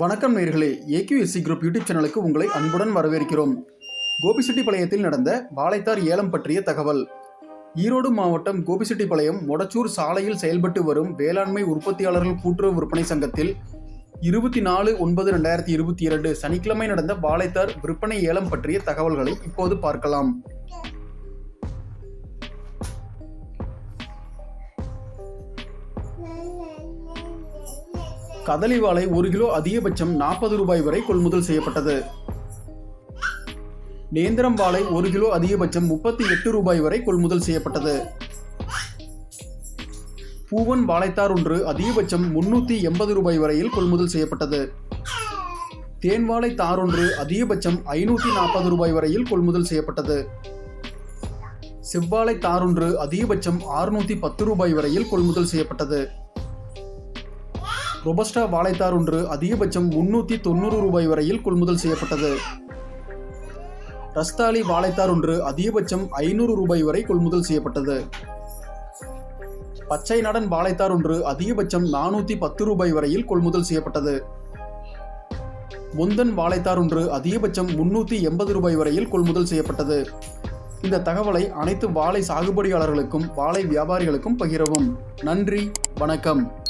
வணக்கம் நேர்களே. AQSC group YouTube சேனலுக்கு உங்களை அன்புடன் வரவேற்கிறோம். கோபிசெட்டிப்பாளையத்தில் நடந்த வாழைத்தார் ஏலம் பற்றிய தகவல். ஈரோடு மாவட்டம் கோபிசெட்டிப்பாளையம் மொடச்சூர் சாலையில் செயல்பட்டு வரும் வேளாண்மை உற்பத்தியாளர்கள் கூட்டுறவு விற்பனை சங்கத்தில் இருபத்தி நாலு ஒன்பது ரெண்டாயிரத்தி இருபத்தி இரண்டு சனிக்கிழமை நடந்த வாழைத்தார் விற்பனை ஏலம் பற்றிய தகவல்களை இப்போது பார்க்கலாம். கதலி வாழை ஒரு கிலோ அதிகபட்சம் நாற்பது ரூபாய் வரை கொள்முதல் செய்யப்பட்டது. நேந்திரம் வாழை ஒரு கிலோ அதிகபட்சம் முப்பத்தி எட்டு ரூபாய் வரை கொள்முதல் செய்யப்பட்டது. பூவன் வாழைத்தார் ஒன்று அதிகபட்சம் முன்னூற்றி எண்பது ரூபாய் வரையில் கொள்முதல் செய்யப்பட்டது. தேன்வாழை தார் ஒன்று அதிகபட்சம் ஐநூற்றி நாற்பது ரூபாய் வரையில் கொள்முதல் செய்யப்பட்டது. செவ்வாழை தார் ஒன்று அதிகபட்சம் ஆறுநூற்றி பத்து ரூபாய் வரையில் கொள்முதல் செய்யப்பட்டது. ரொபஸ்டா வாழைத்தார் ஒன்று அதிகபட்சம் முன்னூற்றி தொண்ணூறு ரூபாய் வரையில் கொள்முதல் செய்யப்பட்டது. ரஸ்தாலி வாழைத்தார் ஒன்று அதிகபட்சம் ஐநூறு ரூபாய் வரை கொள்முதல் செய்யப்பட்டது. பச்சை நடன் வாழைத்தார் ஒன்று அதிகபட்சம் நானூற்றி பத்து ரூபாய் வரையில் கொள்முதல் செய்யப்பட்டது. முந்தன் வாழைத்தார் ஒன்று அதிகபட்சம் முன்னூற்றி எண்பது ரூபாய் வரையில் கொள்முதல் செய்யப்பட்டது. இந்த தகவலை அனைத்து வாழை சாகுபடியாளர்களுக்கும் வாழை வியாபாரிகளுக்கும் பகிரவும். நன்றி வணக்கம்.